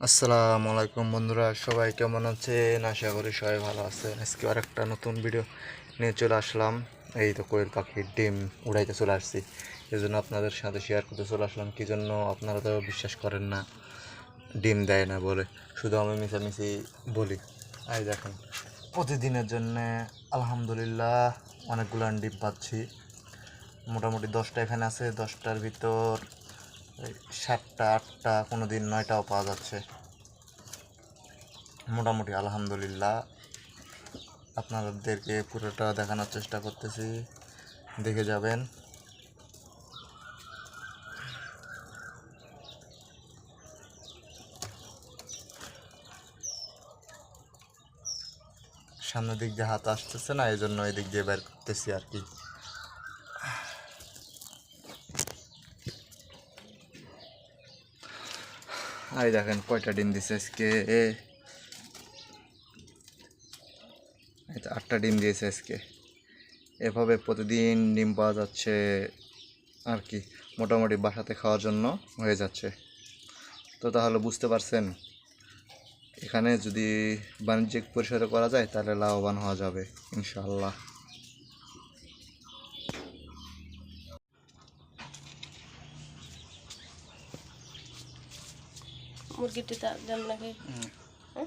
আসসালামু আলাইকুম বন্ধুরা, সবাই কেমন আছেন? আশা করি সবাই ভালো আছেন। আজকে আর একটা নতুন ভিডিও নিয়ে চলে আসলাম। এই তো কোয়েল পাখির ডিম উড়াইতে চলে আসছি। এই জন্য আপনাদের সাথে শেয়ার করতে চলে আসলাম। কী জন্য আপনারা তো বিশ্বাস করেন না, ডিম দেয় না বলে। শুধু আমি মিশামিশি বলি। এই দেখেন, প্রতিদিনের জন্য আলহামদুলিল্লাহ অনেকগুলো ডিম পাচ্ছি। মোটামুটি দশটা এখানে আছে, দশটার ভিতর সাতটা, আটটা কোনো দিন নয়টাও পাওয়া যাচ্ছে। মোটামুটি আলহামদুলিল্লাহ। আপনাদেরকে পুরোটা দেখানোর চেষ্টা করতেছি। দেখে যাবেন। সামনের দিক দিয়ে হাত আসতেছে না এই জন্য এই দিক দিয়ে বের করতেছি আর কি। এই দেখেন কয়টা ডিম দিছে আজকে? আটটা ডিম দিয়েছে আজকে। এভাবে প্রতিদিন ডিম পাওয়া যাচ্ছে আর কি, মোটামুটি বাসাতে খাওয়ার জন্য হয়ে যাচ্ছে। তো তাহলে বুঝতে পারছেন, এখানে যদি বাণিজ্যিক পরিসরে করা যায় তাহলে লাভবান হওয়া যাবে, ইনশাআল্লাহ। मुर्गीटी तो दम लगे। हम्म। हाँ?